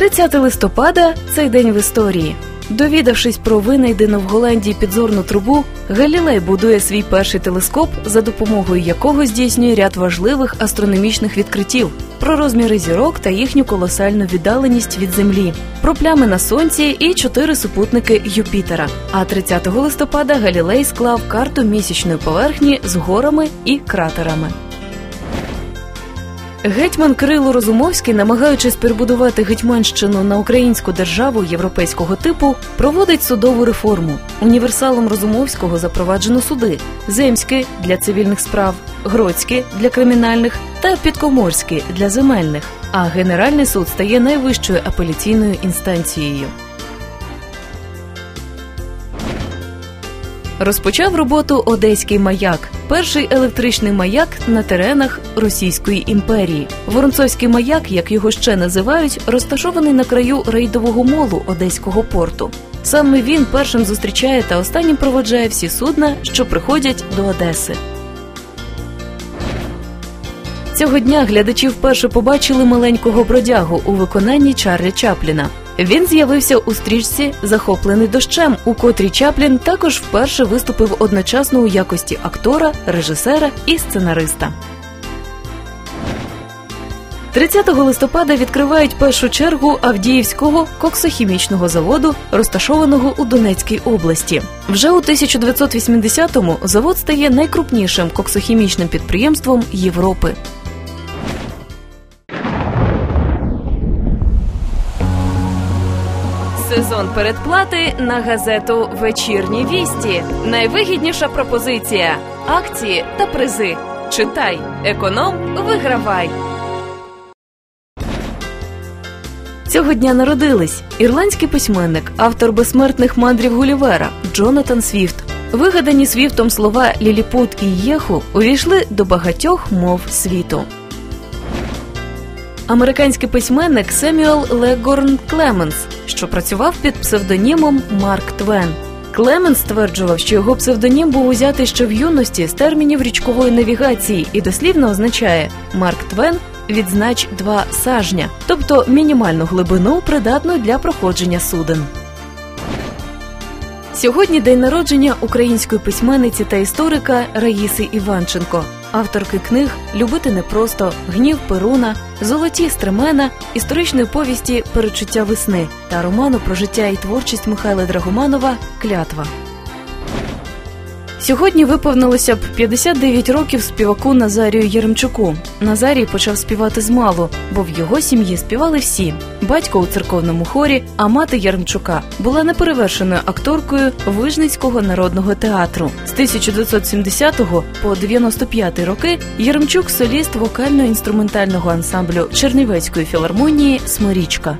30 листопада цей день в історії. Довідавшись про винайдену в Голландії підзорну трубу, Галілей будує свій перший телескоп, за допомогою якого здійснює ряд важливих астрономічних відкриттів про розміри зірок та їхню колосальну віддаленість від Землі, про плями на сонці і чотири супутники Юпітера. А 30 листопада Галілей склав карту місячної поверхні з горами і кратерами. Гетьман Кирило Розумовський, намагаючись перебудувати Гетьманщину на українську державу європейського типу, проводить судову реформу. Універсалом Розумовського запроваджено суди: земські для цивільних справ, гродські для кримінальних та підкоморські для земельних. А Генеральний суд стає найвищою апеляційною інстанцією. Розпочав роботу Одеський маяк, перший електричний маяк на теренах Російської імперії. Воронцовський маяк, як його ще називають, розташований на краю рейдового молу Одеського порту. Саме він першим зустрічає та останнім проводжає всі судна, що приходять до Одеси. Цього дня глядачі вперше побачили маленького бродягу у виконанні Чарлі Чапліна. Він з'явився у стрічці Захоплений дощем, у котрій Чаплін також вперше виступив одночасно у якості актора, режисера і сценариста. 30 листопада відкривають першу чергу Авдіївського коксохімічного заводу, розташованого у Донецькій області. Вже у 1980-му завод стає найкрупнішим коксохімічним підприємством Європи. Сезон передплати на газету Вечірні вісті. Найвигідніша пропозиція: акції та призи. Читай, економ, вигравай. Цього дня народились ірландський письменник, автор безсмертних мандрів Гулівера Джонатан Свіфт. Вигадані Свіфтом слова Ліліпут і Єху увійшли до багатьох мов світу. Американський письменник Семюел Легорн Клеменс, що працював під псевдонімом Марк Твен. Клеменс стверджував, що його псевдонім був узятий ще в юності з термінів річкової навігації і дослівно означає Марк Твен відзнач два сажня, тобто мінімальну глибину, придатну для проходження суден. Сьогодні день народження української письменниці та історика Раїси Іванченко, авторки книг Любити непросто, Гнів Перуна, Золоті стремена, історичної повісті Перечуття весни та роману про життя і творчість Михайла Драгоманова Клятва. Сьогодні виповнилося б 59 років співаку Назарію Єремчуку. Назарій почав співати з малу, бо в його сім'ї співали всі: батько у церковному хорі, а мати Єремчука була неперевершеною акторкою Вижницького народного театру. З 1970 по 95 роки Єремчук соліст вокально-інструментального ансамблю Чернівецької філармонії Сморічка.